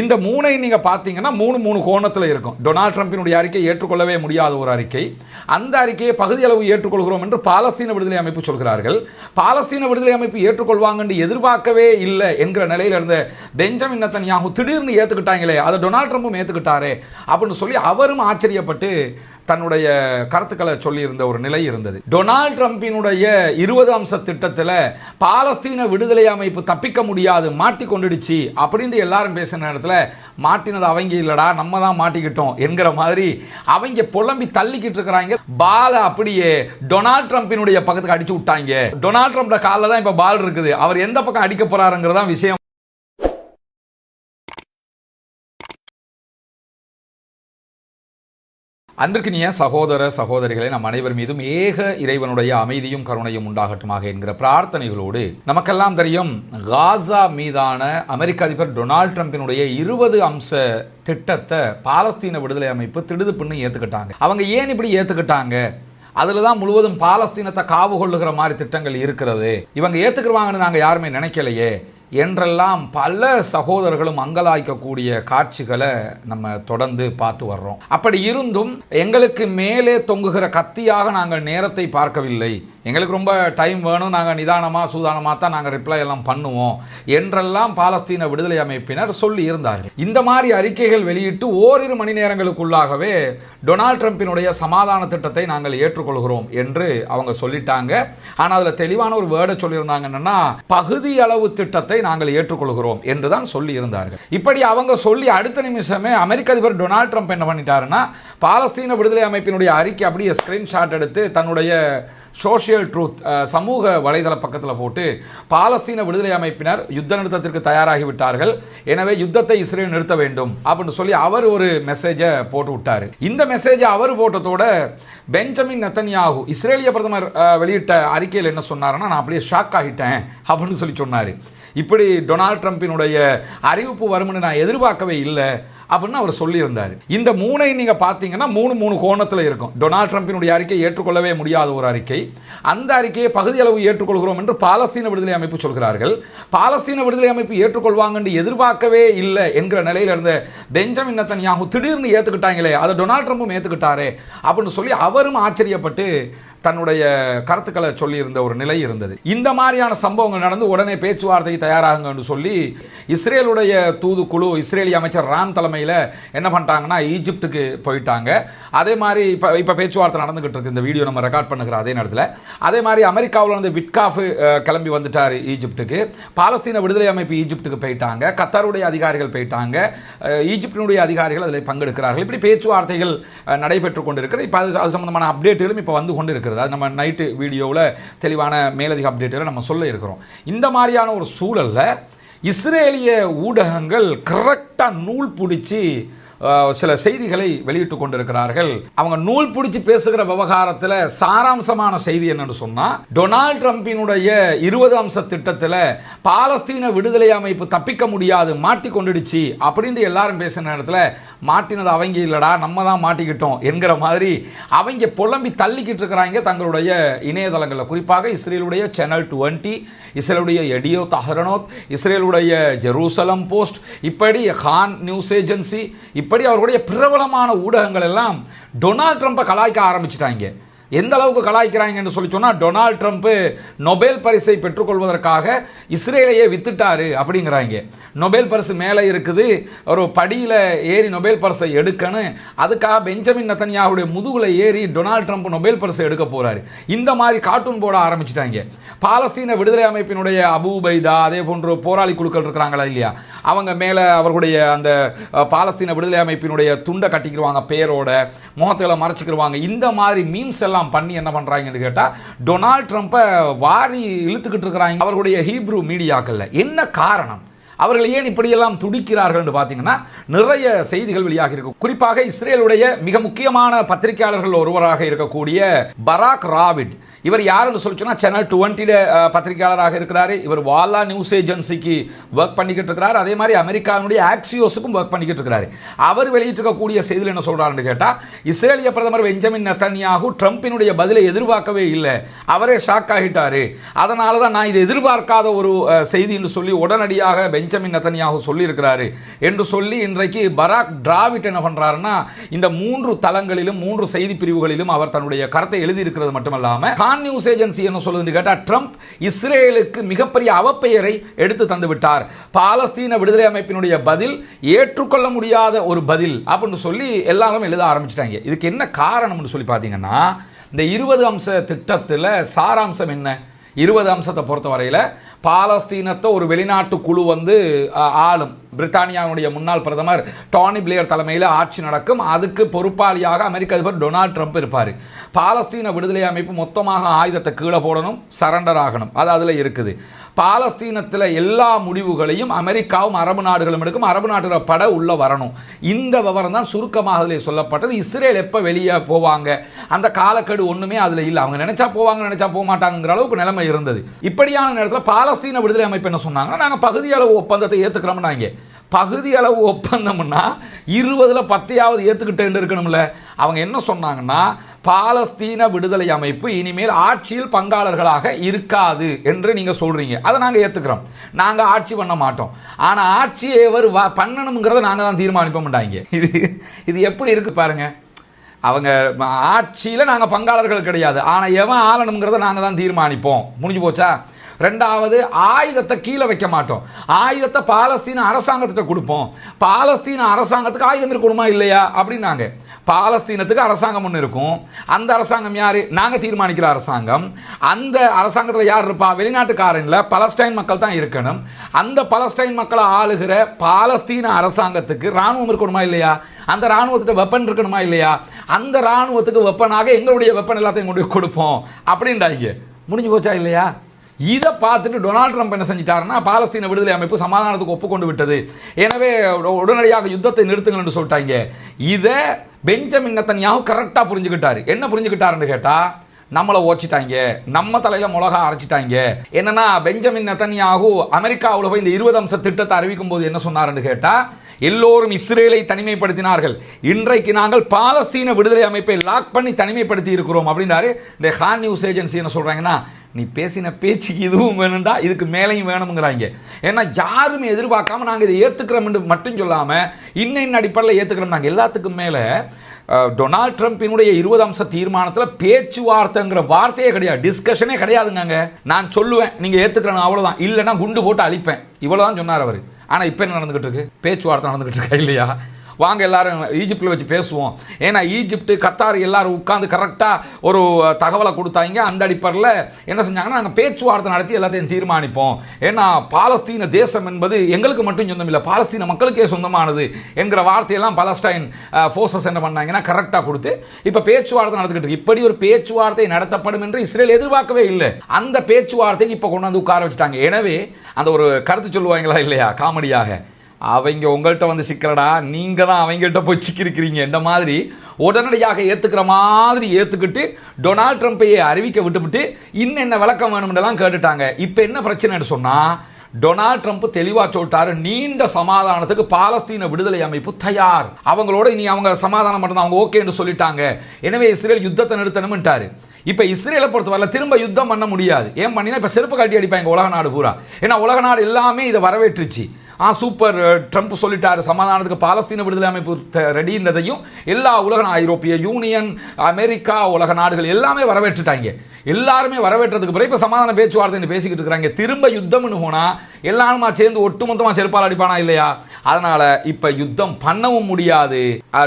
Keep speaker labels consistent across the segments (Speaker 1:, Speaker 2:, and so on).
Speaker 1: இந்த மூணை நீங்க பார்த்தீங்கன்னா மூணு மூணு கோணத்தில் இருக்கும். டொனால்ட் ட்ரம்பினுடைய அறிக்கை ஏற்றுக்கொள்ளவே முடியாத ஒரு அறிக்கை. அந்த அறிக்கையை பகுதியளவு ஏற்றுக்கொள்கிறோம் என்று பாலஸ்தீன விடுதலை அமைப்பு சொல்கிறார்கள். பாலஸ்தீன விடுதலை அமைப்பு ஏற்றுக்கொள்வாங்க என்று எதிர்பார்க்கவே இல்லை என்கிற நிலையில் இருந்த பெஞ்சமின் நத்தன்யாகு திடீர்னு ஏத்துக்கிட்டாங்களே அதை டொனால்ட் ட்ரம்பும் ஏத்துக்கிட்டாரே அப்படின்னு சொல்லி அவரும் ஆச்சரியப்பட்டு தன்னுடைய கருத்துக்களை சொல்லியிருந்த ஒரு நிலை இருந்தது. டொனால்ட் ட்ரம்பினுடைய இருபது அம்ச திட்டத்தில் பாலஸ்தீன விடுதலை அமைப்பு தப்பிக்க முடியாது மாட்டி கொண்டுடுச்சு அப்படின்ட்டு எல்லாரும் பேசின நேரத்தில் மாட்டினது அவங்க இல்லடா நம்ம தான் மாட்டிக்கிட்டோம் என்கிற மாதிரி அவங்க புலம்பி தள்ளிக்கிட்டு இருக்கிறாங்க. பால அப்படியே டொனால்ட் ட்ரம்பினுடைய பக்கத்துக்கு அடிச்சு விட்டாங்க. டொனால்ட் ட்ரம்ப்ட காலில் தான் இப்போ பால் இருக்குது. அவர் எந்த பக்கம் அடிக்க போறாருங்கிறதான் விஷயம். அன்பிற்கினிய சகோதர சகோதரிகளை நம் அனைவர் மீதும் ஏக இறைவனுடைய அமைதியும் கருணையும் உண்டாகட்டுமாக என்கிற பிரார்த்தனைகளோடு நமக்கெல்லாம் தெரியும் காசா மீதான அமெரிக்க அதிபர் டொனால்ட் ட்ரம்பினுடைய இருபது அம்ச திட்டத்தை பாலஸ்தீன விடுதலை அமைப்பு திடுதுப்புன்னு ஏற்றுக்கிட்டாங்க அவங்க ஏன் இப்படி ஏற்றுக்கிட்டாங்க அதில் தான் முழுவதும் பாலஸ்தீனத்தை காவு கொள்ளுகிற மாதிரி திட்டங்கள் இருக்கிறது. இவங்க ஏற்றுக்குருவாங்கன்னு நாங்கள் யாருமே நினைக்கலையே. என்றெல்லாம் பல சகோதரர்களும் அங்கலாய்க்கக்கூடிய காட்சிகளை நம்ம தொடர்ந்து பார்த்து வர்றோம். அப்படி இருந்தும் எங்களுக்கு மேலே தொங்குகிற கத்தியாக நாங்கள் நேரத்தை பார்க்கவில்லை. எங்களுக்கு ரொம்ப டைம் வேணும் நாங்கள் நிதானமாக சூதானமாக தான் நாங்கள் ரிப்ளை எல்லாம் பண்ணுவோம் என்றெல்லாம் பாலஸ்தீன விடுதலை அமைப்பினர் சொல்லி இருந்தார்கள். இந்த மாதிரி அறிக்கைகள் வெளியிட்டு ஓரிரு மணி நேரங்களுக்குள்ளாகவே டொனால்ட் ட்ரம்பினுடைய சமாதான திட்டத்தை நாங்கள் ஏற்றுக்கொள்கிறோம் என்று அவங்க சொல்லிட்டாங்க. ஆனால் அதில் தெளிவான ஒரு வேர்டை சொல்லியிருந்தாங்க என்னன்னா பகுதி அளவு திட்டத்தை நாங்கள் ஏற்றுக்கொள்கிறோம் என்று தான் சொல்லி இருந்தார்கள் இப்படி அவங்க சொல்லி அடுத்த நிமிஷமே அமெரிக்க அதிபர் டொனால்ட் ட்ரம்ப் என்ன பண்ணிட்டாருன்னா பாலஸ்தீன விடுதலை அமைப்பினுடைய அறிக்கை அப்படியே ஸ்கிரீன்ஷாட் எடுத்து தன்னுடைய சோஷியல் ட்ரூத் சமூக வலைதள பக்கத்தில் போட்டு பாலஸ்தீன விடுதலை அமைப்பினர் யுத்த நிறுத்தத்திற்கு தயாராகி விட்டார்கள். எனவே யுத்தத்தை இஸ்ரேல் நிறுத்த வேண்டும் அப்படின்னு சொல்லி அவர் ஒரு மெசேஜை போட்டு விட்டார். இந்த மெசேஜை அவர் போட்டதோட பெஞ்சமின் நெத்தன்யாகு இஸ்ரேலிய பிரதமர் வெளியிட்ட அறிக்கையில் என்ன சொன்னாருன்னா நான் அப்படியே ஷாக் ஆகிட்டேன் அப்படின்னு சொல்லி சொன்னார். இப்படி டொனால்ட் ட்ரம்ப்பினுடைய அறிவிப்பு வரும்னு நான் எதிர்பார்க்கவே இல்லை அப்படின்னு அவர் சொல்லியிருந்தார். இந்த மூணை நீங்கள் பார்த்தீங்கன்னா மூணு மூணு கோணத்தில் இருக்கும். டொனால்ட் ட்ரம்ப்பினுடைய அறிக்கை ஏற்றுக்கொள்ளவே முடியாத ஒரு அறிக்கை. அந்த அறிக்கையை பகுதியளவு ஏற்றுக்கொள்கிறோம் என்று பாலஸ்தீன விடுதலை அமைப்பு சொல்கிறார்கள். பாலஸ்தீன விடுதலை அமைப்பு ஏற்றுக்கொள்வாங்க என்று எதிர்பார்க்கவே இல்லை என்கிற நிலையில் இருந்த பெஞ்சமின் நத்தன்யாகு திடீர்னு ஏற்றுக்கிட்டாங்களே அதை டொனால்ட் ட்ரம்ப்பும் ஏற்றுக்கிட்டாரே அப்படின்னு சொல்லி அவரும் ஆச்சரியப்பட்டு தன்னுடைய கருத்துக்களை சொல்லியிருந்த ஒரு நிலை இருந்தது. இந்த மாதிரியான சம்பவங்கள் நடந்து உடனே பேச்சுவார்த்தைக்கு தயாராகுங்கன்னு சொல்லி இஸ்ரேலுடைய தூதுக்குழு இஸ்ரேலிய அமைச்சர் ராம் தலைமையில் என்ன பண்ணிட்டாங்கன்னா ஈஜிப்டுக்கு போயிட்டாங்க. அதே மாதிரி இப்போ இப்போ பேச்சுவார்த்தை நடந்துகிட்டு இருக்கு. இந்த வீடியோ நம்ம ரெக்கார்ட் பண்ணுகிற அதே நேரத்தில். அதே மாதிரி அமெரிக்காவில் வந்து விட்காஃபு கிளம்பி வந்துட்டார் ஈஜிப்டுக்கு. பாலஸ்தீன விடுதலை அமைப்பு ஈஜிப்டுக்கு போயிட்டாங்க. கத்தாருடைய அதிகாரிகள் போயிட்டாங்க. ஈஜிப்டினுடைய அதிகாரிகள் அதில் பங்கெடுக்கிறார்கள். இப்படி பேச்சுவார்த்தைகள் நடைபெற்று கொண்டிருக்கிறது. இப்போ அது அது சம்பந்தமான அப்டேட்டுகளும் இப்போ வந்து கொண்டு இருக்கிறது? அது நம்ம நைட்டு வீடியோவில் தெளிவான மேலதிக அப்டேட்டில் நம்ம சொல்ல இருக்கிறோம். இந்த மாதிரியான ஒரு சூழல்ல இஸ்ரேலிய ஊடகங்கள் கரெக்டாக நூல் பிடிச்சி சில செய்திகளை வெளியிட்டு கொண்டிருக்கிறார்கள். அவங்க நூல் பிடிச்சி பேசுகிற விவகாரத்தில் சாராம்சமான செய்தி என்னன்னு சொன்னால் டொனால்ட் ட்ரம்பினுடைய இருபது அம்ச திட்டத்தில் பாலஸ்தீன விடுதலை அமைப்பு தப்பிக்க முடியாது மாட்டி கொண்டுடுச்சு அப்படின்ட்டு எல்லாரும் பேசுகிற நேரத்தில் மாட்டினது அவங்க இல்லைடா நம்ம தான் மாட்டிக்கிட்டோம் என்கிற மாதிரி அவங்க புலம்பி தள்ளிக்கிட்டு இருக்கிறாங்க தங்களுடைய இணையதளங்களில். குறிப்பாக இஸ்ரேலுடைய சேனல் டுவெண்ட்டி இஸ்ரேலுடைய எடியோ தஹரனோத் இஸ்ரேலுடைய ஜெருசலம் போஸ்ட் இப்படி ஹான் நியூஸ் ஏஜென்சி இப்படி அவர்களுடைய பிரபலமான ஊடகங்கள் எல்லாம் டொனால்ட் ட்ரம்ப்பை கலாய்க்க ஆரம்பிச்சிட்டாங்க. எந்த அளவுக்கு கலாய்க்கிறாங்கன்னு சொல்லி சொன்னால் டொனால்ட் ட்ரம்ப்பு நொபேல் பரிசை பெற்றுக்கொள்வதற்காக இஸ்ரேலையே வித்துட்டாரு அப்படிங்கிறாங்க. நொபேல் பரிசு மேலே இருக்குது. ஒரு படியில் ஏறி நொபேல் பரிசை எடுக்கணும் அதுக்காக பெஞ்சமின் நத்தன்யாவுடைய முதுகில் ஏறி டொனால்ட் ட்ரம்ப் நொபேல் பரிசை எடுக்க போகிறாரு இந்த மாதிரி கார்ட்டூன் போட ஆரம்பிச்சிட்டாங்க. பாலஸ்தீன விடுதலை அமைப்பினுடைய அபு அதே போன்று போராளி குழுக்கள் இருக்கிறாங்களா இல்லையா? அவங்க மேலே அவர்களுடைய அந்த பாலஸ்தீன விடுதலை அமைப்பினுடைய துண்டை கட்டிக்கிடுவாங்க பேரோட முகத்துல மறைச்சிக்கிடுவாங்க இந்த மாதிரி மீம்ஸ் எல்லாம் பண்ணி என்ன பண்ணுறாங்கன்னு கேட்டால் டொனால்ட் ட்ரம்ப்பை வாரி இழுத்துக்கிட்டு இருக்கிறாங்க. அவர்களுடைய ஹீப்ரூ மீடியாக்களில். என்ன காரணம்? அவர்கள் ஏன் இப்படியெல்லாம் துடிக்கிறார்கள் என்று பார்த்தீங்கன்னா நிறைய செய்திகள் வெளியாக இருக்கும் குறிப்பாக இஸ்ரேலுடைய மிக முக்கியமான பத்திரிகையாளர்கள் ஒருவராக இருக்கக்கூடிய பராக் ராவிட். இவர் யாருன்னு சொல்லி சொன்னா சேனல் டுவெண்ட்டியில் பத்திரிகையாளராக இருக்கிறார். இவர் வாலா நியூஸ் ஏஜென்சிக்கு ஒர்க் பண்ணிக்கிட்டு இருக்கிறார். அதே மாதிரி அமெரிக்காவினுடைய ஆக்சியோஸுக்கும் ஒர்க் பண்ணிக்கிட்டு இருக்கிறாரு. அவர் வெளியிட்டிருக்கக்கூடிய செய்தியில் என்ன சொல்றாருன்னு கேட்டால் இஸ்ரேலிய பிரதமர் பெஞ்சமின் நத்தன்யாகு ட்ரம்ப்பினுடைய பதிலை எதிர்பார்க்கவே இல்லை. அவரே ஷாக் ஆகிட்டாரு. அதனால தான் நான் இதை எதிர்பார்க்காத ஒரு செய்தின்னு சொல்லி உடனடியாக பெஞ்ச பெஞ்சமின் நெத்தனியாகு சொல்லியிருக்கிறாரு. என்று சொல்லி இன்றைக்கு பராக் டிராவிட் என்ன பண்றாருன்னா இந்த மூன்று தளங்களிலும் மூன்று செய்தி பிரிவுகளிலும் அவர் தன்னுடைய கருத்தை எழுதியிருக்கிறது மட்டுமல்லாம கான் நியூஸ் ஏஜென்சி என்ன சொல்லுதுன்னு கேட்டா ட்ரம்ப் இஸ்ரேலுக்கு மிகப்பெரிய அவப்பெயரை எடுத்து தந்து விட்டார். பாலஸ்தீன விடுதலை அமைப்பினுடைய பதில் ஏற்றுக்கொள்ள முடியாத ஒரு பதில் அப்படின்னு சொல்லி எல்லாரும் எழுத ஆரம்பிச்சிட்டாங்க. இதுக்கு என்ன காரணம்னு சொல்லி பார்த்தீங்கன்னா இந்த இருபது அம்ச திட்டத்தில் சாராம்சம் என்ன? இருபது அம்சத்தை பொறுத்தவரையில் பாலஸ்தீனத்தை ஒரு வெளிநாட்டு குழு வந்து ஆளும். பிரித்தானியாவுடைய முன்னாள் பிரதமர் டானி பிளேயர் தலைமையில் ஆட்சி நடக்கும். அதுக்கு பொறுப்பாளியாக அமெரிக்க அதிபர் டொனால்ட் ட்ரம்ப் இருப்பார். பாலஸ்தீன விடுதலை அமைப்பு மொத்தமாக ஆயுதத்தை கீழே போடணும் சரண்டர் ஆகணும். அது அதில் இருக்குது. பாலஸ்தீனத்தில் எல்லா முடிவுகளையும் அமெரிக்காவும் அரபு நாடுகளும் எடுக்கும். அரபு நாட்டுல பட உள்ள வரணும். இந்த விவரம் தான் சுருக்கமாக அதில் சொல்லப்பட்டது. இஸ்ரேல் எப்போ வெளியே போவாங்க? அந்த காலக்கெடு ஒன்றுமே அதில் இல்லை. அவங்க நினைச்சா போவாங்க நினைச்சா போக மாட்டாங்கிற அளவுக்கு நிலைமை இருந்தது. இப்படியான நேரத்தில் பாலஸ்தீன விடுதலை அமைப்பு என்ன சொன்னாங்கன்னா நாங்கள் பகுதியளவு ஒப்பந்தத்தை ஏற்றுக்கிறோம்னாங்க பகுதி அளவு ஒப்பந்தம்னா இருபதில் பத்தையாவது ஏற்றுக்கிட்டேன் இருக்கணும்ல. அவங்க என்ன சொன்னாங்கன்னா பாலஸ்தீன விடுதலை அமைப்பு இனிமேல் ஆட்சியில் பங்காளர்களாக இருக்காது என்று நீங்கள் சொல்கிறீங்க அதை நாங்கள் ஏற்றுக்கிறோம் நாங்கள் ஆட்சி பண்ண மாட்டோம். ஆனால் ஆட்சியை எவர் வ- பண்ணணுங்கிறத நாங்கள் தான் தீர்மானிப்போம்டாங்க இது இது எப்படி இருக்குது பாருங்கள் அவங்க ஆட்சியில் நாங்கள் பங்காளர்கள் கிடையாது. ஆனால் எவன் ஆளணுங்கிறத நாங்கள் தான் தீர்மானிப்போம். முடிஞ்சு போச்சா? ரெண்டாவது ஆயுதத்தை கீழே வைக்க மாட்டோம். ஆயுதத்தை பாலஸ்தீன அரசாங்கத்திட்ட கொடுப்போம். பாலஸ்தீன அரசாங்கத்துக்கு ஆயுதம் இருக்கணுமா இல்லையா? அப்படின்னாங்க. பாலஸ்தீனத்துக்கு அரசாங்கம் ஒன்று இருக்கும். அந்த அரசாங்கம் யார்? நாங்கள் தீர்மானிக்கிற அரசாங்கம். அந்த அரசாங்கத்தில் யார் இருப்பா? வெளிநாட்டுக்காரன்ல பலஸ்டைன் மக்கள் தான் இருக்கணும். அந்த பலஸ்டைன் மக்களை ஆளுகிற பாலஸ்தீன அரசாங்கத்துக்கு இராணுவம் இருக்கணுமா இல்லையா? அந்த ராணுவத்திட்ட வெப்பன் இருக்கணுமா இல்லையா? அந்த ராணுவத்துக்கு வெப்பனாக எங்களுடைய வெப்பன் எல்லாத்தையும் கொண்டு கொடுப்போம். அப்படின்றாங்க. முடிஞ்சு போச்சா இல்லையா? இதை பார்த்துட்டு டொனால்ட் ட்ரம்ப் என்ன செஞ்சிட்டாருன்னா பாலஸ்தீன விடுதலை அமைப்பு சமாதானத்துக்கு ஒப்புக்கொண்டு விட்டது எனவே உடனடியாக யுத்தத்தை நிறுத்துங்கள்னு சொல்லிட்டாங்க. இதை பெஞ்சமின் நத்தன்யாவும் கரெக்டாக புரிஞ்சுக்கிட்டாரு. என்ன புரிஞ்சுக்கிட்டாருன்னு கேட்டால் நம்மளை ஓச்சிட்டாங்க. நம்ம தலையில் மிளகா அரைச்சிட்டாங்க. என்னன்னா பெஞ்சமின் நெத்தன்யாகு அமெரிக்காவில் போய் இந்த இருபது அம்ச திட்டத்தை அறிவிக்கும் போது என்ன சொன்னார்னு கேட்டால் எல்லோரும் இஸ்ரேலை தனிமைப்படுத்தினார்கள். இன்றைக்கு நாங்கள் பாலஸ்தீன விடுதலை அமைப்பை லாக் பண்ணி தனிமைப்படுத்தி இருக்கிறோம் அப்படின்னாரு இந்த ஹான் நியூஸ் ஏஜென்சி என்ன சொல்கிறாங்கன்னா நீ பேசின பேச்சுக்கு இதுவும் வேணும்டா இதுக்கு மேலேயும் வேணுங்கிறாங்க ஏன்னா யாருமே எதிர்பார்க்காம நாங்கள் இதை ஏற்றுக்கிறோம் மட்டும் சொல்லாமல் இன்னின் அடிப்படையில் ஏற்றுக்கிறோம் நாங்கள் எல்லாத்துக்கும் மேலே டொனால்ட் ட்ரம்ப்பினுடைய இருபது அம்ச தீர்மானத்தில் பேச்சுவார்த்தைங்கிற வார்த்தையே கிடையாது டிஸ்கஷனே கிடையாதுங்க நான் சொல்லுவேன் நீங்கள் ஏற்றுக்கிறேன் அவ்வளோதான் இல்லைன்னா குண்டு போட்டு அழிப்பேன். இவ்வளோதான் சொன்னார் அவர். ஆனால் இப்போ என்ன நடந்துகிட்டு இருக்கு? பேச்சுவார்த்தை நடந்துகிட்டு இருக்கா இல்லையா? வாங்க எல்லாரும் ஈஜிப்டில் வச்சு பேசுவோம். ஏன்னா ஈஜிப்ட் கத்தார் எல்லாரும் உட்காந்து கரெக்டாக ஒரு தகவலை கொடுத்தாங்க. அந்த அடிப்படையில் என்ன செஞ்சாங்கன்னா நாங்கள் பேச்சுவார்த்தை நடத்தி எல்லாத்தையும் தீர்மானிப்போம். ஏன்னா பாலஸ்தீன தேசம் என்பது எங்களுக்கு மட்டும் சொந்தம் இல்லை பாலஸ்தீன மக்களுக்கே சொந்தமானது என்கிற வார்த்தையெல்லாம் பலஸ்டைன் ஃபோர்ஸஸ் என்ன பண்ணாங்கன்னா கரெக்டாக கொடுத்து இப்போ பேச்சுவார்த்தை நடந்துக்கிட்டு இருக்கு. இப்படி ஒரு பேச்சுவார்த்தை நடத்தப்படும் என்று இஸ்ரேல் எதிர்பார்க்கவே இல்லை. அந்த பேச்சுவார்த்தைக்கு இப்போ கொண்டு வந்து உட்கார வச்சுட்டாங்க. எனவே அந்த ஒரு கருத்து சொல்லுவாங்களா இல்லையா? காமெடியாக. அவங்க உங்கள்கிட்ட வந்து சிக்கிறடா நீங்கள் தான் அவங்கள்ட்ட போய் சிக்கிருக்கிறீங்க இந்த மாதிரி உடனடியாக ஏற்றுக்கிற மாதிரி ஏற்றுக்கிட்டு டொனால்ட் ட்ரம்ப்பையே அறிவிக்க விட்டுவிட்டு இன்னும் என்ன விளக்கம் வேணும்னெல்லாம் கேட்டுட்டாங்க. இப்போ என்ன பிரச்சனைன்னு சொன்னால் டொனால்ட் ட்ரம்ப் தெளிவாக சொல்லிட்டாரு நீண்ட சமாதானத்துக்கு பாலஸ்தீன விடுதலை அமைப்பு தயார். அவங்களோட இனி அவங்க சமாதானம் பண்ணணும் அவங்க ஓகேன்னு சொல்லிட்டாங்க. எனவே இஸ்ரேல் யுத்தத்தை நிறுத்தணும்ட்டாரு இப்போ இஸ்ரேலை பொறுத்தவரை திரும்ப யுத்தம் பண்ண முடியாது. ஏன் பண்ணினா இப்போ செருப்பு கட்டி அடிப்பாங்க உலக நாடு பூரா. ஏன்னா உலக நாடு எல்லாமே இதை வரவேற்றுச்சு. ஆ சூப்பர். ட்ரம்ப் சொல்லிட்டாரு. சமாதானத்துக்கு பாலஸ்தீன விடுதலை அமைப்பு ரெடின்றதையும் எல்லா உலக ஐரோப்பிய யூனியன் அமெரிக்கா உலக நாடுகள் எல்லாமே வரவேற்றுட்டாங்க. எல்லாருமே வரவேற்றதுக்கு பிறகு இப்போ சமாதான பேச்சுவார்த்தை பேசிக்கிட்டு இருக்கிறாங்க. திரும்ப யுத்தம்னு போனால் எல்லாருமா சேர்ந்து ஒட்டுமொத்தமாக செருப்பால் அடிப்பானா இல்லையா? அதனால இப்போ யுத்தம் பண்ணவும் முடியாது.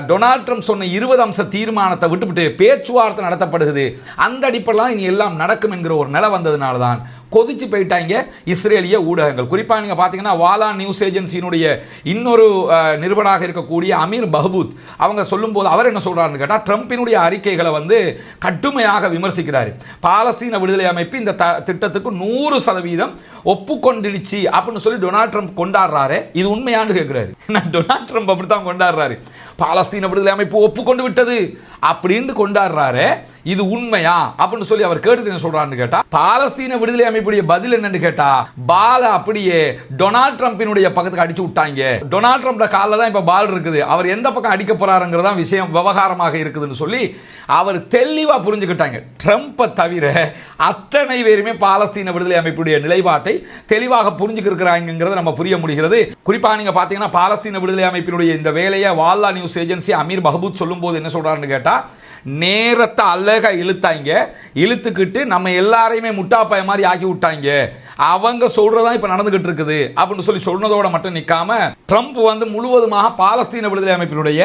Speaker 1: டொனால்ட் ட்ரம்ப் சொன்ன இருபது அம்ச தீர்மானத்தை விட்டுவிட்டு பேச்சுவார்த்தை நடத்தப்படுகிறது. அந்த அடிப்படையில் இனி எல்லாம் நடக்கும் என்கிற ஒரு நிலை வந்ததுனால தான் கொதிச்சு போயிட்டாங்க இஸ்ரேலிய ஊடகங்கள். குறிப்பாக நீங்கள் பார்த்தீங்கன்னா வாலா நியூஸ் ஏஜென்சியினுடைய இன்னொரு நிறுவனாக இருக்கக்கூடிய அமீர் பஹபூத் அவங்க சொல்லும்போது அவர் என்ன சொல்கிறாருன்னு கேட்டால் ட்ரம்ப்பினுடைய அறிக்கைகளை வந்து கடுமையாக விமர்சிக்கிறார். பாலஸ்தீன விடுதலை அமைப்பு இந்த த- திட்டத்துக்கு நூறு சதவீதம் ஒப்புக்கொண்டிடுச்சு அப்படின்னு சொல்லி டொனால்ட் ட்ரம்ப் கொண்டாடுறாரு. இது உண்மையான்னு கேட்குறாரு நான் டொனால்ட் ட்ரம்ப் அப்படித்தான் கொண்டாடுறாரு. பாலஸ்தீன விடுதலை அமைப்பு ஒப்புக்கொண்டு விட்டது அப்படின்னு கொண்டாடுறாரு இது உண்மையா? அப்படின்னு சொல்லி அவர் கேட்டுட்டு என்ன சொல்றாருன்னு கேட்டா பாலஸ்தீன விடுதலை அமைப்புடைய பதில் என்னன்னு கேட்டா பால அப்படியே டொனால்ட் ட்ரம்பினுடைய பக்கத்துக்கு அடிச்சு விட்டாங்க. டொனால்ட் ட்ரம்ப்ட காலில் தான் இப்ப பால் இருக்குது. அவர் எந்த பக்கம் அடிக்க போறாருங்கிறதா விஷயம் விவகாரமாக இருக்குதுன்னு சொல்லி அவர் தெளிவா புரிஞ்சுக்கிட்டாங்க. ட்ரம்ப்பை தவிர அத்தனை பேருமே பாலஸ்தீன விடுதலை அமைப்புடைய நிலைப்பாட்டை தெளிவாக புரிஞ்சுக்கிருக்கிறாங்கிறத நம்ம புரிய முடிகிறது. குறிப்பா நீங்க பாத்தீங்கன்னா பாலஸ்தீன விடுதலை அமைப்பினுடைய இந்த வேலையை வால்லா நியூஸ் ஏஜென்சி அமீர் மஹபூத் சொல்லும்போது என்ன சொல்றாருன்னு கேட்டால் நேரத்தை அழகா இழுத்தாங்க. இழுத்துக்கிட்டு நம்ம எல்லாரையுமே முட்டாப்பாய மாதிரி ஆக்கி விட்டாங்க. அவங்க சொல்கிறதா இப்போ நடந்துகிட்டு இருக்குது. அப்படின்னு சொல்லி சொன்னதோட மட்டும் நிற்காம ட்ரம்ப் வந்து முழுவதுமாக பாலஸ்தீன விடுதலை அமைப்பினுடைய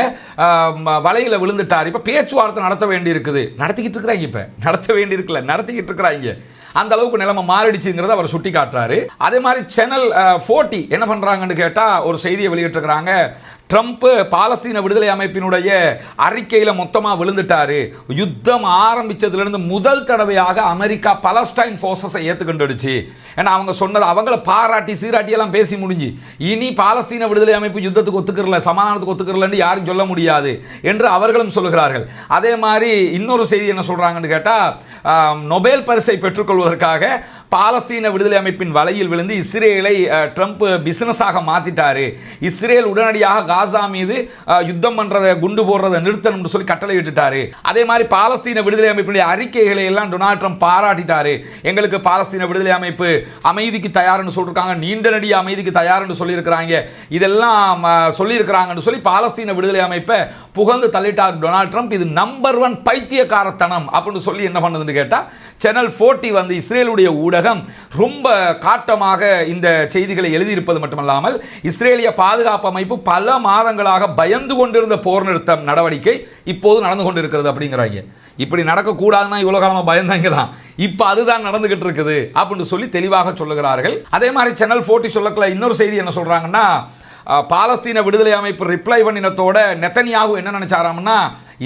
Speaker 1: வலையில் விழுந்துட்டார். இப்போ பேச்சுவார்த்தை நடத்த வேண்டி இருக்குது நடத்திக்கிட்டு இருக்கிறாங்க இப்போ. நடத்த வேண்டி இருக்குல்ல நடத்திக்கிட்டு இருக்கிறாங்க. அந்த அளவுக்கு நிலைமை மாறிடுச்சுங்கிறத அவர் சுட்டி காட்டுறாரு அதே மாதிரி சேனல் ஃபோர்ட்டி என்ன பண்றாங்கன்னு கேட்டால் ஒரு செய்தியை வெளியிட்டிருக்கிறாங்க. ட்ரம்ப் பாலஸ்தீன விடுதலை அமைப்பினுடைய அறிக்கையில் மொத்தமாக விழுந்துட்டாரு. யுத்தம் ஆரம்பித்ததுலேருந்து முதல் தடவையாக அமெரிக்கா பலஸ்டைன் ஃபோர்ஸஸை ஏற்றுக்கொண்டுடுச்சு ஏன்னா அவங்க சொன்னது அவங்கள பாராட்டி சீராட்டி எல்லாம் பேசி முடிஞ்சு. இனி பாலஸ்தீன விடுதலை அமைப்பு யுத்தத்துக்கு ஒத்துக்கிறல சமாதானத்துக்கு ஒத்துக்கிறலன்னு யாரும் சொல்ல முடியாது என்று அவர்களும் சொல்லுகிறார்கள். அதே மாதிரி இன்னொரு செய்தி என்ன சொல்கிறாங்கன்னு கேட்டால் நொபேல் பரிசை பெற்றுக்கொள்வதற்காக பாலஸ்தீன விடுதலை அமைப்பின் வலையில் விழுந்து இஸ்ரேலை ட்ரம்ப் பிசினஸாக மாற்றிட்டாரு இஸ்ரேல் உடனடியாக காசா மீது யுத்தம் பண்ணுறதை குண்டு போடுறதை நிறுத்தணும்னு சொல்லி கட்டளை விட்டுட்டாரு அதே மாதிரி பாலஸ்தீன விடுதலை அமைப்பினுடைய அறிக்கைகளை எல்லாம் டொனால்ட் ட்ரம்ப் பாராட்டிட்டாரு. எங்களுக்கு பாலஸ்தீன விடுதலை அமைப்பு அமைதிக்கு தயார்னு சொல்லியிருக்காங்க நீண்ட நடி அமைதிக்கு தயார்னு சொல்லியிருக்கிறாங்க. இதெல்லாம் சொல்லியிருக்கிறாங்கன்னு சொல்லி பாலஸ்தீன விடுதலை அமைப்பை புகழ்ந்து தள்ளிட்டார் டொனால்ட் ட்ரம்ப். இது நம்பர் ஒன் பைத்தியக்காரத்தனம் அப்படின்னு சொல்லி என்ன பண்ணுதுன்னு கேட்டால் சேனல் 40 வந்து இஸ்ரேலுடைய ஊடகம் ரொம்ப காட்டமாக இந்த செய்திகளை எழுதியிருப்பது மட்டுமல்லாமல் இஸ்ரேலிய பாதுகாப்பு அமைப்பு பல மாதங்களாக பயந்து கொண்டிருந்த போர் நிறுத்தம் நடவடிக்கை இப்போது நடந்து கொண்டிருக்கிறது அப்படிங்கிறாங்க. இப்படி நடக்கக்கூடாதுன்னா இவ்வளோ காலமாக பயந்தாங்க தான் இப்போ அதுதான் நடந்துகிட்டு இருக்குது அப்படின்னு சொல்லி தெளிவாக சொல்லுகிறார்கள். அதே மாதிரி சேனல் ஃபோர்ட்டி சொல்லக்கில் இன்னொரு செய்தி என்ன சொல்கிறாங்கன்னா பாலஸ்தீன விடுதலை அமைப்பு ரிப்ளை பண்ணினத்தோட நெத்தனியாகு என்ன நினச்சாராம்னா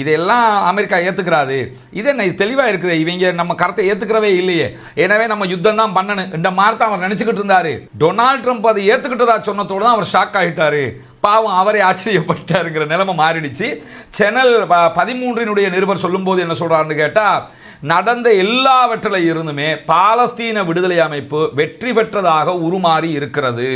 Speaker 1: இதெல்லாம் அமெரிக்கா ஏற்றுக்கிறாது இது என்ன தெளிவாக இருக்குது? இவங்க நம்ம கருத்தை ஏற்றுக்கிறவே இல்லையே. எனவே நம்ம யுத்தம் தான் பண்ணணும். இந்த மாதிரி தான் அவர் நினச்சிக்கிட்டு இருந்தார். டொனால்ட் ட்ரம்ப் அதை ஏற்றுக்கிட்டதா சொன்னதோடு தான் அவர் ஷாக் ஆகிட்டாரு பாவம் அவரே ஆச்சரியப்பட்டாருங்கிற நிலைமை மாறிடுச்சு. சேனல் பதிமூன்றினுடைய நிருபர் சொல்லும்போது என்ன சொல்கிறாருன்னு கேட்டால் நடந்த எல்லாவற்றில இருந்துமே பாலஸ்தீன விடுதலை அமைப்பு வெற்றி பெற்றதாக உருமாறி இருக்கிறது.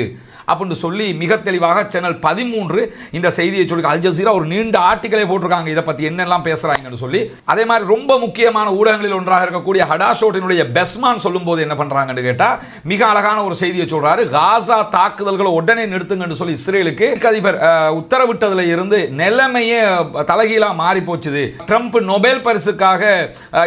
Speaker 1: அப்படின்னு சொல்லி மிக தெளிவாக சேனல் பதிமூன்று இந்த செய்தியை சொல்லி அல் ஜசீரா ஒரு நீண்ட ஆர்டிக்கலே போட்டிருக்காங்க. இதை பற்றி என்னெல்லாம் பேசுகிறாங்கன்னு சொல்லி. அதே மாதிரி ரொம்ப முக்கியமான ஊடகங்களில் ஒன்றாக இருக்கக்கூடிய ஹடாஷோட்டினுடைய பெஸ்மான் சொல்லும்போது என்ன பண்ணுறாங்கன்னு கேட்டால் மிக அழகான ஒரு செய்தியை சொல்கிறாரு காசா தாக்குதல்களை உடனே நிறுத்துங்கன்னு சொல்லி இஸ்ரேலுக்கு அதிபர் உத்தரவிட்டதுல இருந்து நிலைமையே தலைகீழாக மாறி போச்சுது. ட்ரம்ப் நொபேல் பரிசுக்காக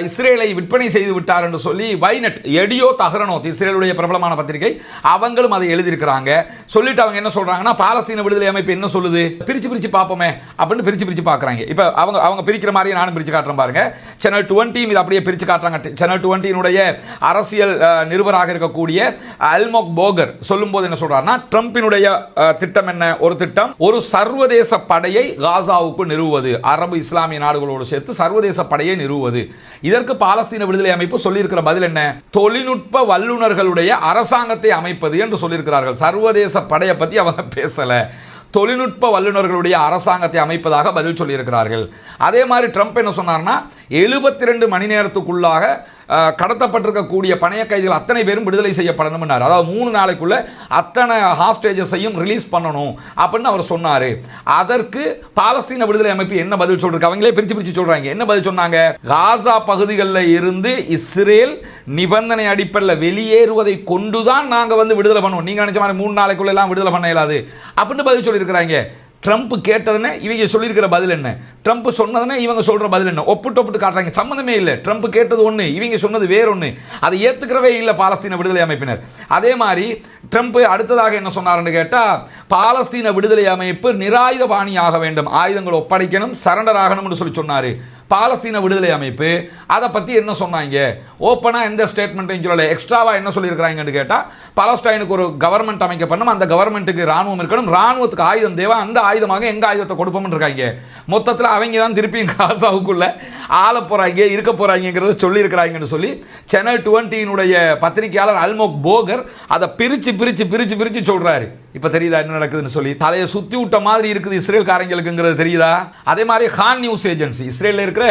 Speaker 1: இஸ்ரேலை விற்பனை செய்து விட்டார் என்று சொல்லி வைநட் எடியோ தகரனோத் இஸ்ரேலுடைய பிரபலமான பத்திரிகை அவங்களும் அதை எழுதியிருக்கிறாங்க. சொல்லிட்டு அவங்க என்ன சொல்றாங்கன்னா பாலஸ்தீன விடுதலை அமைப்பு என்ன சொல்லுது? பிரிச்சு பிரிச்சு பார்ப்போமே அப்படின்னு பிரிச்சு பிரிச்சு பார்க்குறாங்க. இப்போ அவங்க அவங்க பிரிக்கிற மாதிரியே நானும் பிரிச்சு காட்டுறேன் பாருங்க. சேனல் டுவெண்ட்டி இது அப்படியே பிரிச்சு காட்டுறாங்க. சேனல் டுவெண்ட்டினுடைய அரசியல் நிருபராக இருக்கக்கூடிய அல்மோக் போகர் சொல்லும்போது என்ன சொல்றாருன்னா ட்ரம்பினுடைய திட்டம் என்ன? ஒரு திட்டம். ஒரு சர்வதேச படையை காசாவுக்கு நிறுவுவது. அரபு இஸ்லாமிய நாடுகளோடு சேர்த்து சர்வதேச படையை நிறுவுவது. இதற்கு பாலஸ்தீன விடுதலை அமைப்பு சொல்லியிருக்கிற பதில் என்ன? தொழில்நுட்ப வல்லுநர்களுடைய அரசாங்கத்தை அமைப்பது என்று சொல்லியிருக்கிறார்கள். சர்வதேச படையை பத்தி அவங்க பேசலை. தொழில்நுட்ப வல்லுநர்களுடைய அரசாங்கத்தை அமைப்பதாக பதில் சொல்லியிருக்கிறார்கள். அதே மாதிரி ட்ரம்ப் என்ன சொன்னார்னா எழுபத்தி ரெண்டு மணி நேரத்துக்குள்ளாக கடத்தப்பட்டிருக்கக்கூடிய பணைய கைதிகள் அத்தனை பேரும் விடுதலை செய்யப்படணும்னார் அதாவது மூணு நாளைக்குள்ள அத்தனை ஹாஸ்டேஜஸையும் ரிலீஸ் பண்ணணும் அப்படின்னு அவர் சொன்னார். அதற்கு பாலஸ்தீன விடுதலை அமைப்பு என்ன பதில் சொல்றாங்க அவங்களே பிரித்து பிரித்து சொல்றாங்க. என்ன பதில் சொன்னாங்க? காசா பகுதிகளில் இருந்து இஸ்ரேல் நிபந்தனை அடிப்படையில் வெளியேறுவதை கொண்டு தான் நாங்க வந்து விடுதலை பண்ணுவோம் நீங்க நினைச்ச மாதிரி மூணு நாளைக்குள்ளெல்லாம் விடுதலை பண்ண இயலாது. அப்படின்னு பதில் சொல்லியிருக்கிறாங்க. ட்ரம்ப் கேட்டதுன்னு இவங்க சொல்லியிருக்கிற பதில் என்ன? ட்ரம்ப் சொன்னதுன்னு இவங்க சொல்ற பதில் என்ன? ஒப்பிட்டு ஒப்பிட்டு காட்டுறாங்க. சம்மந்தமே இல்லை. ட்ரம்ப் கேட்டது ஒன்று இவங்க சொன்னது வேறொன்று அதை ஏத்துக்கிறவே இல்லை பாலஸ்தீன விடுதலை அமைப்பினர். அதே மாதிரி ட்ரம்ப் அடுத்ததாக என்ன சொன்னாருன்னு கேட்டால் பாலஸ்தீன விடுதலை அமைப்பு நிராயுத பாணியாக வேண்டும். ஆயுதங்கள் ஒப்படைக்கணும் சரண்டர் ஆகணும்னு சொல்லி சொன்னார். பாலஸ்தீன விடுதலை அமைப்பு அதை பற்றி என்ன சொன்னாங்க? ஓப்பனாக எந்த ஸ்டேட்மெண்ட்டையும் சொல்லலை. எக்ஸ்ட்ராவாக என்ன சொல்லியிருக்கிறாங்கன்னு கேட்டால் பாலஸ்டைனுக்கு ஒரு கவர்மெண்ட் அமைக்கப்படணும் அந்த கவர்மெண்ட்டுக்கு ராணுவம் இருக்கணும். ராணுவத்துக்கு ஆயுதம் தேவை. அந்த ஆயுதமாக எங்கள் ஆயுதத்தை கொடுப்போம்னு இருக்காங்க. மொத்தத்தில் அவங்க தான் திருப்பி காசாவுக்குள்ள ஆள போகிறாங்க இருக்க போகிறாங்கிறத சொல்லியிருக்கிறாங்கன்னு சொல்லி சேனல் டுவெண்ட்டியினுடைய பத்திரிகையாளர் அல்மோக் போகர் அதை பிரித்து பிரித்து பிரிச்சு பிரித்து சொல்கிறாரு இப்போ தெரியுதா என்ன நடக்குதுன்னு சொல்லி? தலையை சுற்றி விட்ட மாதிரி இருக்குது இஸ்ரேல் காரங்களுக்குங்கிறது தெரியுதா? அதே மாதிரி ஹான் நியூஸ் ஏஜென்சி இஸ்ரேலில் இருக்கிற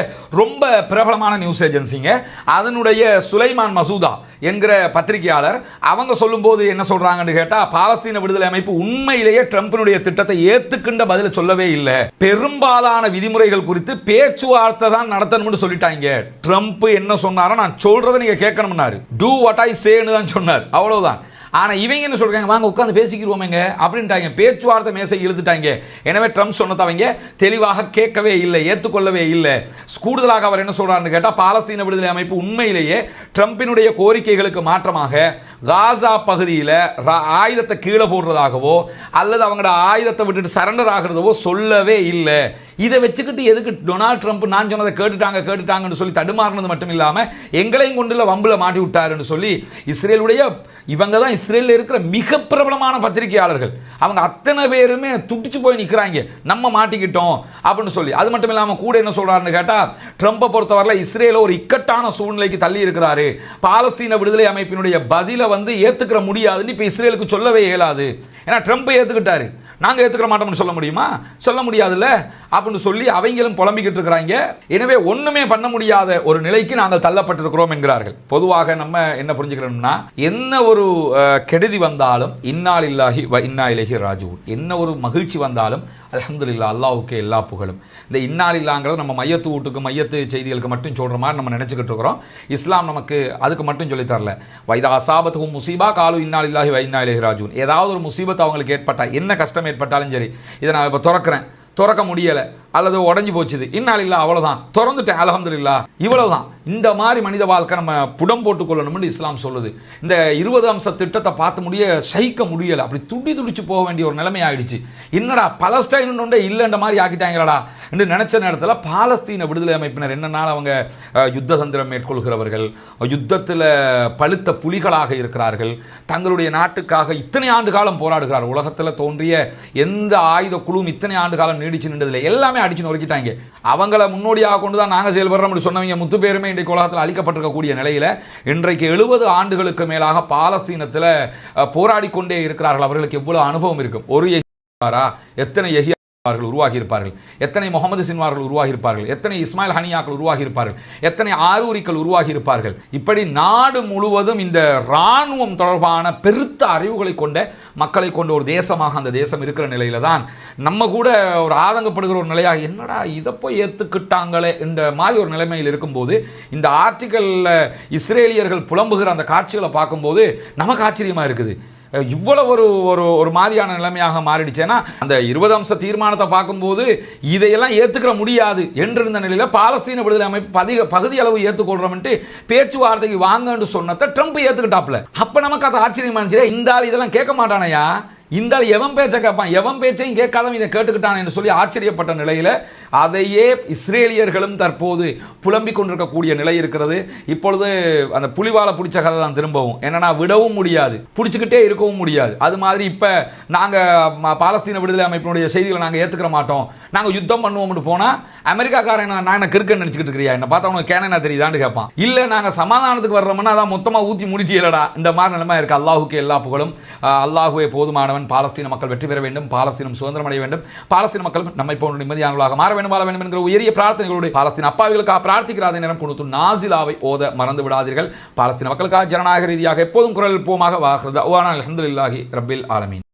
Speaker 1: ரொம்ப பிரபலமான நியூஸ் ஏஜென்சிங்க அதனுடைய சுலைமான் மசூதா என்கிற பத்திரிகையாளர் அவங்க சொல்லும்போது என்ன சொல்றாங்கன்னு கேட்டால் பாலஸ்தீன விடுதலை அமைப்பு உண்மையிலேயே ட்ரம்பினுடைய திட்டத்தை ஏற்றுக்கின்ற பதில் சொல்லவே இல்லை. பெரும்பாலான விதிமுறைகள் குறித்து பேச்சுவார்த்தை தான் நடத்தணும்னு சொல்லிட்டாங்க. ட்ரம்ப் என்ன சொன்னாரோ நான் சொல்றதை நீங்க கேட்கணும்னாரு. டூ வாட் ஐ சேன்னு தான் சொன்னார். அவ்வளவுதான். ஆனால் இவங்க என்ன சொல்கிறாங்க வாங்க உட்காந்து பேசிக்கிருவோமேங்க அப்படின்ட்டாங்க. பேச்சுவார்த்தை மேசை இழுத்துட்டாங்க. எனவே ட்ரம்ப் சொன்னதை அவங்க தெளிவாக கேட்கவே இல்லை ஏற்றுக்கொள்ளவே இல்லை. கூடுதலாக அவர் என்ன சொல்கிறாருன்னு கேட்டால் பாலஸ்தீன விடுதலை அமைப்பு உண்மையிலேயே ட்ரம்பினுடைய கோரிக்கைகளுக்கு மாற்றமாக காசா பகுதியில் ஆயுதத்தை கீழே போடுறதாகவோ அல்லது அவங்களோட ஆயுதத்தை விட்டுட்டு சரண்டர் ஆகிறதவோ சொல்லவே இல்லை. இதை வச்சுக்கிட்டு எதுக்கு டொனால்ட் ட்ரம்ப் நான் சொன்னதை கேட்டுட்டாங்க கேட்டுட்டாங்கன்னு சொல்லி தடுமாறினது மட்டும் இல்லாமல் எங்களையும் கொண்டுல வம்புல மாட்டி விட்டாருன்னு சொல்லி இஸ்ரேலுடைய இவங்க தான் இஸ்ரேலில் இருக்கிற மிக பிரபலமான பத்திரிகையாளர்கள். அவங்க அத்தனை பேருமே துடிச்சு போய் நிற்கிறாங்க நம்ம மாட்டிக்கிட்டோம் அப்படின்னு சொல்லி. அது மட்டும் இல்லாமல் கூட என்ன சொல்கிறாருன்னு கேட்டால் ட்ரம்ப்பை பொறுத்தவரையில் இஸ்ரேல ஒரு இக்கட்டான சூழ்நிலைக்கு தள்ளி இருக்கிறாரு. பாலஸ்தீன விடுதலை அமைப்பினுடைய பதிலை வந்து ஏற்றுக்கிற முடியாதுன்னு இப்போ இஸ்ரேலுக்கு சொல்லவே இயலாது. ஏன்னா ட்ரம்ப் ஏற்றுக்கிட்டாரு நாங்கள் ஏற்றுக்கிற மாட்டோம்னு சொல்ல முடியுமா? சொல்ல முடியாதுல்ல? அப்படின்னு சொல்லி அவங்களும் புலம்பிக்கிட்டு இருக்கிறாங்க. எனவே ஒண்ணுமே பண்ண முடியாத ஒரு நிலைக்கு நாங்கள் தள்ளப்பட்டிருக்கிறோம் என்கிறார்கள். பொதுவாக நம்ம என்ன புரிஞ்சுக்கிறோம்னா என்ன ஒரு கெடுதி வந்தாலும் இன்னால் இல்லாஹி வ இன்னா இலகி ராஜு என்ன ஒரு மகிழ்ச்சி வந்தாலும் அல்ஹம்துலில்லா அல்லாவுக்கு எல்லா புகழும். இந்த இன்னால் இல்லாங்கிறது நம்ம மையத்து வீட்டுக்கு மையத்து செய்திகளுக்கு மட்டும் சொல்கிற மாதிரி நம்ம நினச்சிக்கிட்டு இருக்கிறோம். இஸ்லாம் நமக்கு அதுக்கு மட்டும் சொல்லி தரல. வைதா அசாபத்துக்கும் முசீபா காலு இன்னால் இல்லாஹி வை இன்னா இலகி ராஜூன் ஏதாவது ஒரு முசீபத் அவங்களுக்கு ஏற்பட்டால் என்ன கஷ்டம் ஏற்பட்டாலும் சரி. இதை நான் இப்போ திறக்கிறேன். திறக்க முடியலை. அல்லது உடஞ்சி போச்சுது. இன்னால் இல்லா அவ்வளோதான் திறந்துட்டேன் அலமதுல்லா இவ்வளோதான் இந்த மாதிரி மனித வாழ்க்கை நம்ம புடம் போட்டுக்கொள்ளணும்னு இஸ்லாம் சொல்லுது. இந்த இருபது அம்ச திட்டத்தை பார்த்து முடிய சகிக்க முடியலை. அப்படி துடி துடிச்சு போக வேண்டிய ஒரு நிலைமை ஆயிடுச்சு. என்னடா பலஸ்டைன் ஒன்றே இல்லைன்ற மாதிரி ஆக்கிட்டாங்களாடா என்று நினச்ச நேரத்தில் பாலஸ்தீன விடுதலை அமைப்பினர் என்னென்னால் அவங்க யுத்த தந்திரம் மேற்கொள்கிறவர்கள் யுத்தத்தில் பழுத்த புலிகளாக இருக்கிறார்கள் தங்களுடைய நாட்டுக்காக இத்தனை ஆண்டு காலம் போராடுகிறார். உலகத்தில் தோன்றிய எந்த ஆயுத குழுவும் இத்தனை ஆண்டு காலம் நீடிச்சு நின்றதில்லை. எல்லாமே அடிச்சு நொறுக்கிட்டாங்க. அவங்கள முன்னோடியாக கொண்டு தான் நாங்கள் செயல்படுறோம்னு சொன்னவங்க முத்து பேருமே இன்றைக்கு உலகத்தில் அழிக்கப்பட்டிருக்கக்கூடிய நிலையில் இன்றைக்கு எழுபது ஆண்டுகளுக்கு மேலாக பாலஸ்தீனத்தில் போராடி கொண்டே இருக்கிறார்கள். அவர்களுக்கு எவ்வளவு அனுபவம் இருக்கும்? ஒரு எகியாரா எத்தனை எகியா அவர்கள் உருவாகி இருப்பார்கள் எத்தனை முகமது சின்வார்கள் உருவாகி இருப்பார்கள் எத்தனை இஸ்மாயில் ஹனியாக்கள் உருவாகி இருப்பார்கள் எத்தனை ஆரூரிக்கள் உருவாகி இருப்பார்கள் இப்படி நாடு முழுவதும் இந்த இராணுவம் தொடர்பான பெருத்த அறிவுகளை கொண்ட மக்களை கொண்ட ஒரு தேசமாக அந்த தேசம் இருக்கிற நிலையில தான் நம்ம கூட ஒரு ஆதங்கப்படுகிற ஒரு நிலையாக என்னடா இதை போய் ஏற்றுக்கிட்டாங்களே இந்த மாதிரி ஒரு நிலைமையில் இருக்கும்போது இந்த ஆர்டிக்கல்ல இஸ்ரேலியர்கள் புலம்புகிற அந்த காட்சிகளை பார்க்கும்போது நமக்கு ஆச்சரியமா இருக்குது. இவ்வளவு ஒரு ஒரு ஒரு மாதிரியான நிலைமையாக மாறிடுச்சேன்னா அந்த இருபது அம்ச தீர்மானத்தை பார்க்கும்போது இதையெல்லாம் ஏற்றுக்கிற முடியாது என்றிருந்த நிலையில் பாலஸ்தீன விடுதலை அமைப்பு பதிக பகுதி அளவு ஏற்றுக்கொள்கிறோம்ன்ட்டு பேச்சுவார்த்தைக்கு வாங்கன்னு சொன்னதை ட்ரம்ப் ஏற்றுக்கிட்டாப்புல அப்போ நமக்கு அது ஆச்சரியமா இருந்துச்சு. இந்த ஆள் இதெல்லாம் கேட்க மாட்டானையா இந்த எவன் பேச்சை கேட்பான் எவன் பேச்சையும் கேட்காதவன் இதை கேட்டுக்கிட்டான் என்று சொல்லி ஆச்சரியப்பட்ட நிலையில் அதையே இஸ்ரேலியர்களும் தற்போது புலம்பிக் கொண்டிருக்கக்கூடிய நிலை இருக்கிறது. இப்பொழுது அந்த புலிவாலை பிடிச்ச கதை தான் திரும்பவும். என்னன்னா விடவும் முடியாது பிடிச்சிக்கிட்டே இருக்கவும் முடியாது. அது மாதிரி இப்போ நாங்கள் பாலஸ்தீன விடுதலை அமைப்பினுடைய செய்திகளை நாங்கள் ஏத்துக்கிற மாட்டோம். நாங்கள் யுத்தம் பண்ணுவோம்னு போனால் அமெரிக்காக்காரன் நான் என்ன கிறுக்கன்னு நினச்சிக்கிட்டு இருக்கிறியா? என்ன பார்த்தா உனக்கு கேனா தெரியுதான்னு கேட்பான். இல்லை நாங்கள் சமாதானத்துக்கு வர்றோம்னா அதான் மொத்தமாக ஊற்றி முடிச்சு இல்லடா இந்த மாதிரி நிலைமை இருக்குது அல்லாஹுக்கு எல்லா புகழும். அல்லாஹுவே போதுமானவன். பாலஸ்தீன மக்கள் வெற்றி பெற வேண்டும் பாலஸ்தீனம் சுதந்திரம் அடைய வேண்டும். பாலஸ்தீன மக்கள் நம்மை போன்ற நிம்மதியானவர்களாக மாற வேண்டும் வாழ வேண்டும் என்கிற உயரிய பிரார்த்தனைகளுடைய பாலஸ்தீன அப்பாவிகளுக்காக பிரார்த்திக்கிற அதே நேரம் கொடுத்து நாசிலாவை ஓத மறந்து விடாதீர்கள். பாலஸ்தீன மக்களுக்காக ஜனநாயக ரீதியாக எப்போதும் குரல் போமாக வாகிறது அலமதுல்லாஹி ரபில் ஆலமீன்.